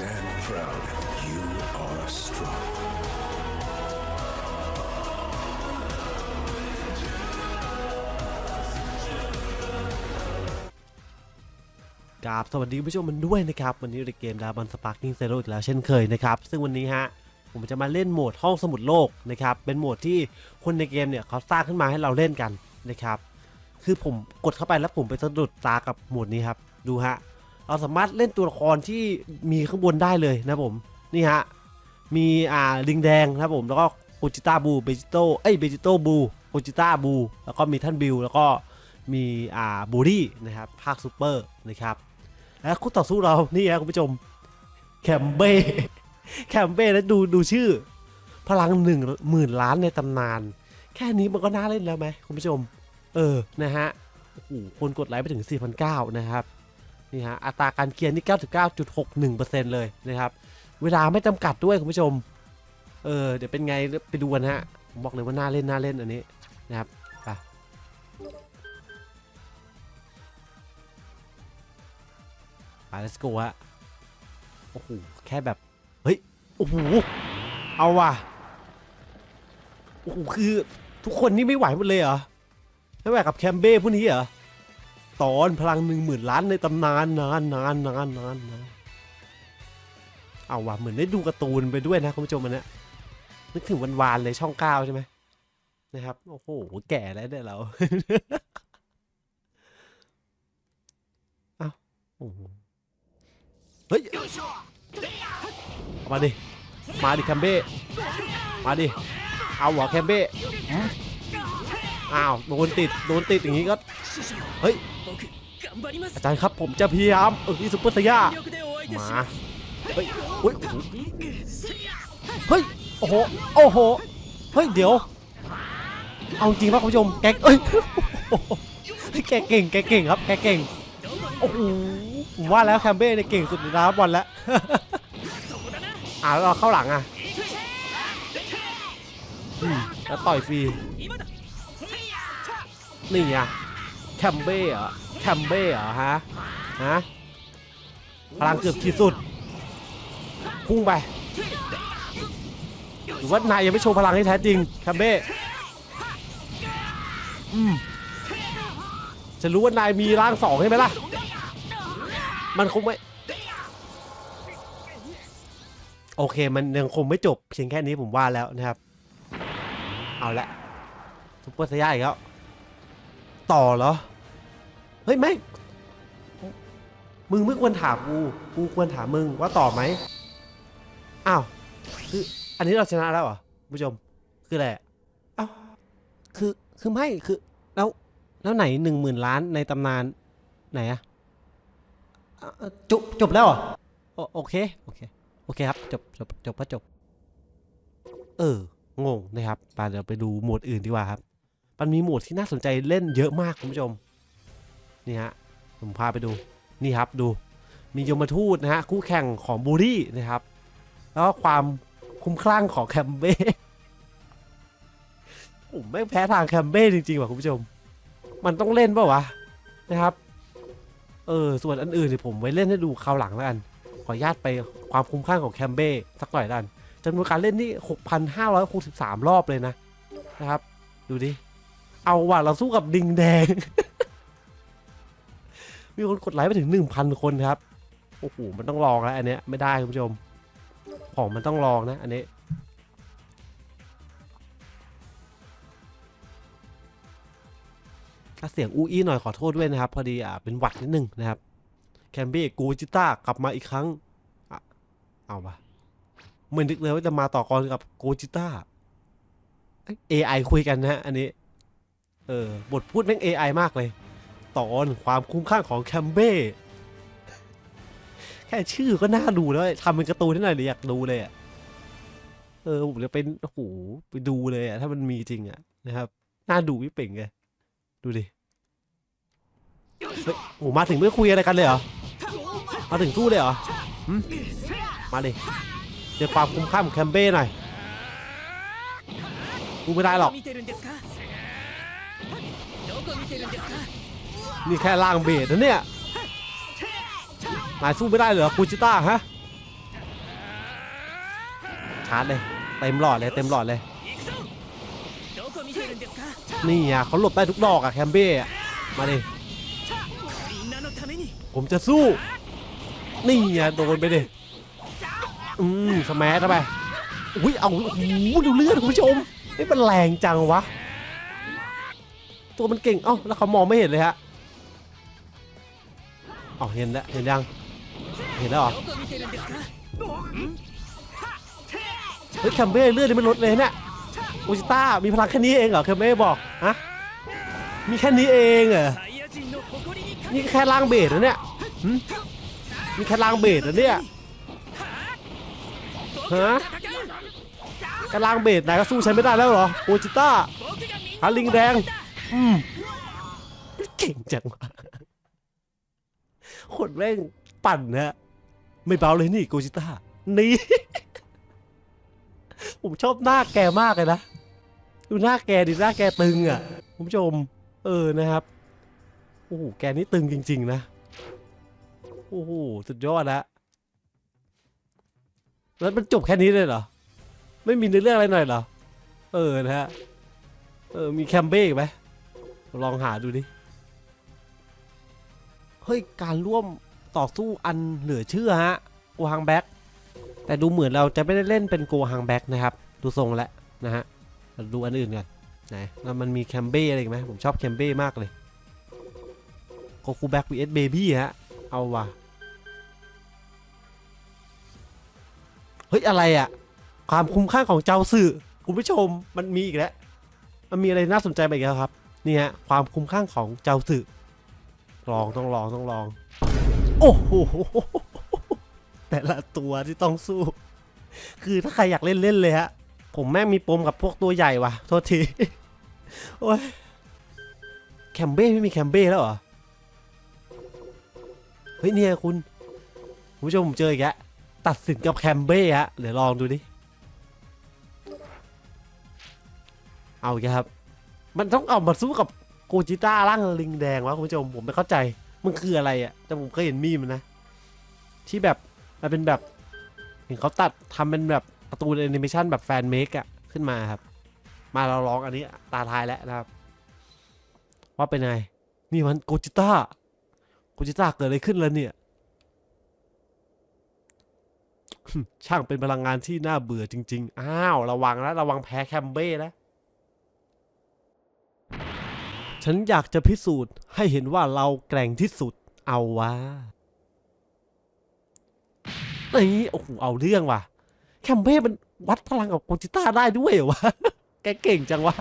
Stand proud. You are strong. กราบสวัสดีผู้ชมมันด้วยนะครับ วันนี้ในเกมดาบอลสปาร์กิ้งเซโร่อีกแล้วเช่นเคยนะครับ ซึ่งวันนี้ฮะผมจะมาเล่นโหมดห้องสมุดโลกนะครับ เป็นโหมดที่คนในเกมเนี่ยเขาสร้างขึ้นมาให้เราเล่นกันนะครับ คือผมกดเข้าไปแล้วผมไปสะดุดตากับโหมดนี้ครับ ดูฮะ เราสามารถเล่นตัวละครที่มีข้างบนได้เลยนะผมนี่ฮะมีอ่าลิงแดงนะผมแล้วก็โคจิต้าบูเบจิโตเอ้ยเบจิโตบูโคจิต้าบูแล้วก็มีท่านบิลแล้วก็มีอ่าบูรี่นะครับภาคซูเปอร์นะครับและคู่ต่อสู้เรานี่นะคุณผู้ชมแคมเบ้แคมเบ้แล้วดูดูชื่อ พลังหนึ่งหมื่นล้านในตำนาน แค่นี้มันก็น่าเล่นแล้วไหมคุณผู้ชม เออนะฮะโอ้โหคนกดไลค์ไปถึง 4,900 นะครับ นี่ฮะอัตราการเคลียร์นี่ 99.61%เลยนะครับ เวลาไม่จำกัดด้วยคุณผู้ชม เออเดี๋ยวเป็นไงไปดูกันฮะบอกเลยว่าน่าเล่นน่าเล่นอันนี้นะครับไปไป let's go ฮะโอ้โหแค่แบบ เฮ้ย โอ้โห เอาว่ะโอ้โหคือทุกคนนี่ไม่ไหวหมดเลยเหรอไม่ไหวกับแคมเบ้พวกนี้เหรอ ตอนพลังหนึ่งหมื่นล้านในตำนานนานนานนานนานนานเอาว่ะเหมือนได้ดูการ์ตูนไปด้วยนะคุณผู้ชมอันเนี้ยนึกถึงวันวานๆเลยช่องเก้าใช่ไหมนะครับ โอ้โห แก่แล้วเนี่ยเราเอ้าโอ้โหเฮ้ยมาดิ มาดิแคมเบ้มาดิ เอาหัวแคมเบ้้าวโดนติดโดนติดอย่างนี้ก็เฮ้ยอาจารย์ครับผมจะพยายามเออที่ซุปเปอร์สยามาเฮ้ยเฮ้ยโอ้โหโอ้โหเฮ้ยเดี๋ยว เอาจริงป่ะคุณผู้ชมแกเอ้ยแกเก่งแกเก่งครับแกเก่งโอ้โหผมว่าแล้วแคมเบ้เนี่ยเก่งสุดในราบอลแล้วอ่าเราเข้าหลังอะแล้วต่อยฟรี นี่ไงแคมเบ้เหรอแคมเบ้เหรอฮะฮะพลังเกือบขีดสุด พุ่งไป หรือว่านายยังไม่โชว์พลังที่แท้จริงแคมเบ้อืมจะรู้ว่านายมีร่างสองใช่ไหมล่ะ มันคงไม่ โอเคมันยังคงไม่จบเพียงแค่นี้ผมว่าแล้วนะครับ เอาละซุปเปอร์สยาอีกแล้ว ต่อเหรอ เฮ้ย ไม่ มึงไม่ควรถามกู กูควรถามมึงว่าต่อไหม อ้าว คืออันนี้เราชนะแล้วเหรอผู้ชม คืออะไรอะอ้าวคือ คือไม่ คือ แล้ว แล้วไหนหนึ่งหมื่นล้านในตำนาน ไหนอะอะอะจบ จบแล้วเหรอโอโอเค โอเค โอเคครับ จบ จบ จบก็จบ เออ งงนะครับไปเดี๋ยวไปดูโหมดอื่นดีกว่าครับ มันมีโหมดที่น่าสนใจเล่นเยอะมากคุณผู้ชม นี่ฮะ ผมพาไปดู นี่ครับดู มียมทูตนะฮะคู่แข่งของบูรี่นะครับ แล้วก็ความคุ้มคลั่งของแคมเบ้ผมไม่แพ้ทางแคมเบ้จริงๆว่ะคุณผู้ชม มันต้องเล่นเปล่าวะนะครับ เออ ส่วนอันอื่นเนี่ยผมไว้เล่นให้ดูคราวหลังแล้วกัน ขออนุญาตไปความคุ้มค่าของแคมเบ้สักหน่อยด้านจำนวนการเล่นนี่ 6,563 รอบเลยนะ นะครับ ดูดิ เอาว่ะเราสู้กับดิงแดง มีคนกดไลค์ไปถึง1,000คนครับ โอ้โห มันต้องลองแล้วอันเนี้ยไม่ได้คุณผู้ชม ของมันต้องลองนะ อันนี้ ถ้าเสียงอูอี้หน่อยขอโทษด้วยนะครับ พอดีอะเป็นหวัดนิดนึงนะครับ แคมเบ้กูจิต้ากลับมาอีกครั้งอะเอาปะเหมือนนึกเลยว่าจะมาต่อกรกับโกจิต้า AI คุยกันนะ อันนี้ เออบทพูดแม่ง AI มากเลย ตอนความคุ้มค่าของแคมเบ้แค่ชื่อก็น่าดูแล้วทำเป็นการ์ตูนให้หน่อยเดี๋ยอยากดูเลยอะเออผมจะเป็นโอ้โหไปดูเลยอะถ้ามันมีจริงอะนะครับน่าดูพี่เป่งไงดูดิโอ้มาถึงไม่คุยอะไรกันเลยเหรอมาถึงสู้เลยเหรอมาดิเดี๋ยวความคุ้มค่าของแคมเบ้หน่อยกูไม่ได้หรอก นี่แค่ล่างเบสนะเนี่ยนายสู้ไม่ได้เหรอคูจิต้าฮะชาร์จเลยเต็มหลอดเลยเต็มหลอดเลย นี่อะเขาหลบได้ทุกดอกอะแคมเบ้มาดิผมจะสู้ นี่อะโดนไปดิอืมสมัชเข้าไปอุ้ยเอาโอ้โหดูเลือดคุณผู้ชมนี่มันแรงจังวะ ตัวมันเก่งเอ้าแล้วเขามองไม่เห็นเลยฮะเอ้าเห็นแล้วเห็นยังเห็นแล้วเหรอเฮ้ยแคมเบ้เลือดนี่มันลดเลยเนี่ยอุจิต้ามีพลังแค่นี้เองเหรอแคมเบ้บอกฮะมีแค่นี้เองเหรอนี่แค่ล่างเบสนะเนี่ยมีแค่ล่างเบสนะเนี่ยฮะกระลางเบสไหนก็สู้ฉันไม่ได้แล้วเหรอโอจิต้าฮาลิงแดง อืมเก่งจังวะคนแม่งปั่นนะไม่เบาเลยนี่โกจิต้า นี่ ผมชอบหน้าแกมากเลยนะ ดูหน้าแกดิ หน้าแกตึงอะ คุณผู้ชม เออนะครับ โอ้โห แกนี่ตึงจริง ๆ นะ โอ้โห สุดยอดนะแล้วมันจบแค่นี้เลยเหรอ ไม่มีเนื้อเรื่องอะไรหน่อยเหรอ เออนะฮะ เออ มีแคมเบ้อีกไหม ลองหาดูดิ เฮ้ย การร่วมต่อสู้อันเหลือเชื่อฮะโกฮังแบ็กแต่ดูเหมือนเราจะไม่ได้เล่นเป็นโกฮังแบ็กนะครับ ดูทรงแล้วนะฮะเราดูอันอื่นกันไหนแล้วมันมีแคมเบ้อะไรไหมผมชอบแคมเบ้มากเลยโกคูแบ็กวีเอสเบบี้ฮะ เอาว่ะ เฮ้ย อะไรอะความคุ้มค่าของเจ้าสื่อคุณผู้ชมมันมีอีกแล้ว มันมีอะไรน่าสนใจไปอีกแล้วครับ นี่ฮะความคุ้มข้างของเจ้าสือลองต้องลองต้องลอง โอ้โหแต่ละตัวที่ต้องสู้ คือถ้าใครอยากเล่นเล่นเลยฮะ ผมแม่งมีปมกับพวกตัวใหญ่ว่ะ โทษที โอ้ย แคมเบ้ไม่มีแคมเบ้แล้วเหรอ เฮ้ยเนี่ยคุณคุณผู้ชมผมเจออีกแล้วตัดสินกับแคมเบ้ฮะ เดี๋ยวลองดูดิ เอาอีกครับ มันต้องเอามาสู้กับโกจิต้าร่างลิงแดงวะคุณผู้ชมผมไม่เข้าใจ มันคืออะไรอะ่ะแต่ผมเคยเห็นมีมันนะ ที่แบบมันเป็นแบบเห็นเขาตัดทำเป็นแบบการ์ตูแอนิเมชันแบบแฟนเมคอะขึ้นมาครับ มาเราลองอันนี้ตาทายแล้วนะครับ ว่าเป็นไง นี่มันโกจิต้าโกจิต้าเกิดอะไรขึ้นแล้วเนี่ยช่างเป็นพลังงานที่น่าเบื่อจริง ๆ อ้าว ระวังนะ ระวังแพ้แคมเบ้นะ ฉันอยากจะพิสูจน์ให้เห็นว่าเราแกร่งที่สุด เอาวะนี่โอ้โหเอาเรื่องว่ะ แคมเบ้มันวัดพลังกับโกจิต้าได้ด้วยเหรอวะ แกเก่งจังวะ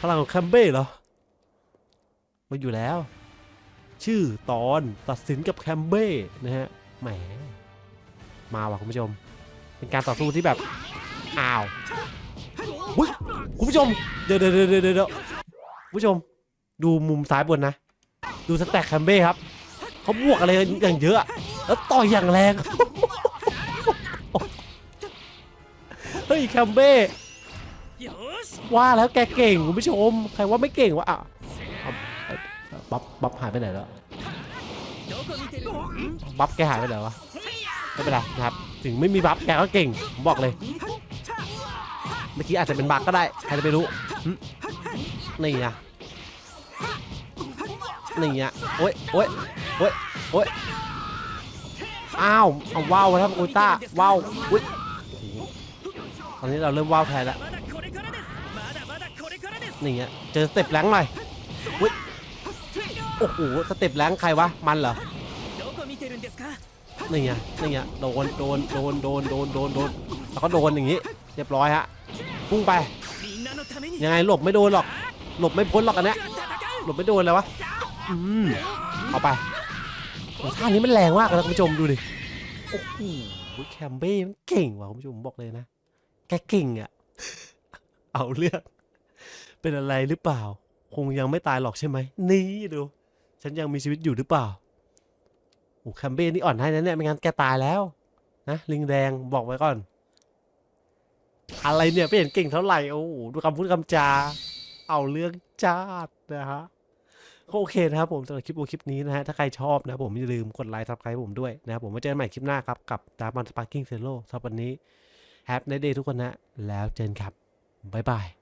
พลังของแคมเบ้เหรอมาอยู่แล้ว ชื่อตอนตัดสินกับแคมเบ้นะฮะ แหม มาว่ะคุณผู้ชม เป็นการต่อสู้ที่แบบ อ้าวคุณผู้ชม เดี๋ยวเดี๋ยวเดี๋ยว ผู้ชมดูมุมซ้ายบนนะ ดูสแต็กแคมเบ้ครับเขาบวกอะไรอย่างเยอะ แล้วต่อยอย่างแรง เฮ้ยแคมเบ้ว่าแล้วแกเก่งคุณผู้ชม ใครว่าไม่เก่งวะอะบับบับหายไปไหนแล้วบับแกหายไปไหนวะไม่เป็นไรนะครับ ถึงไม่มีบับแกก็เก่งผมบอกเลย เมื่อกี้อาจจะเป็นบักก็ได้ ใครจะไปรู้ นี่อะนี่อะโอ้ยโอ้ยโอ้ยโอ้ยอ้าวเอาว้าวครับอุลตร้าว้าวอุ้ยตอนนี้เราเริ่มว้าวแทนแล้วนี่อะเจอสเต็ปแรงหน่อยอุ้ยโอ้โหสเต็ปแรงใครวะมันเหรอนี่ไงนี่ไงโดนโดนโดนโดนโดนโดนโดนแล้วก็โดนอย่างนี้ เรียบร้อยฮะพุ่งไปยังไงหลบไม่โดนหรอก หลบไม่พ้นหรอกอันเนี้ยหลบไม่โดนเลยวะอืมเอาไปโอ้ท่านี้มันแรงมากเลยนะคุณผู้ชมดูดิโอ้โหแคมเบ้มันเก่งว่ะคุณผู้ชมบอกเลยนะแกเก่งอะเอาเรื่องเป็นอะไรหรือเปล่า คงยังไม่ตายหรอกใช่ไหมนี่ดู ฉันยังมีชีวิตอยู่หรือเปล่าโอ้แคมเบ้นี่อ่อนให้นะเนี่ยไม่งั้นแกตายแล้วนะลิงแดงบอกไว้ก่อน อะไรเนี่ยไม่เห็นเก่งเท่าไหร่โอ้โหดูคำพูดคำจา เอาเรื่องจาดนะฮะก็โอเคนะครับผมสำหรับคลิปโอคลิปนี้นะฮะ ถ้าใครชอบนะผมอย่าลืมกดไลค์ทับใครผมด้วยนะครับผมไว้เจอกันใหม่คลิปหน้าครับ กับดาร์มันสปาร์กิ้งเซโร่สำหรับวันนี้แฮปในเดย์ทุกคนนะ แล้วเจอกันครับ บ๊ายบาย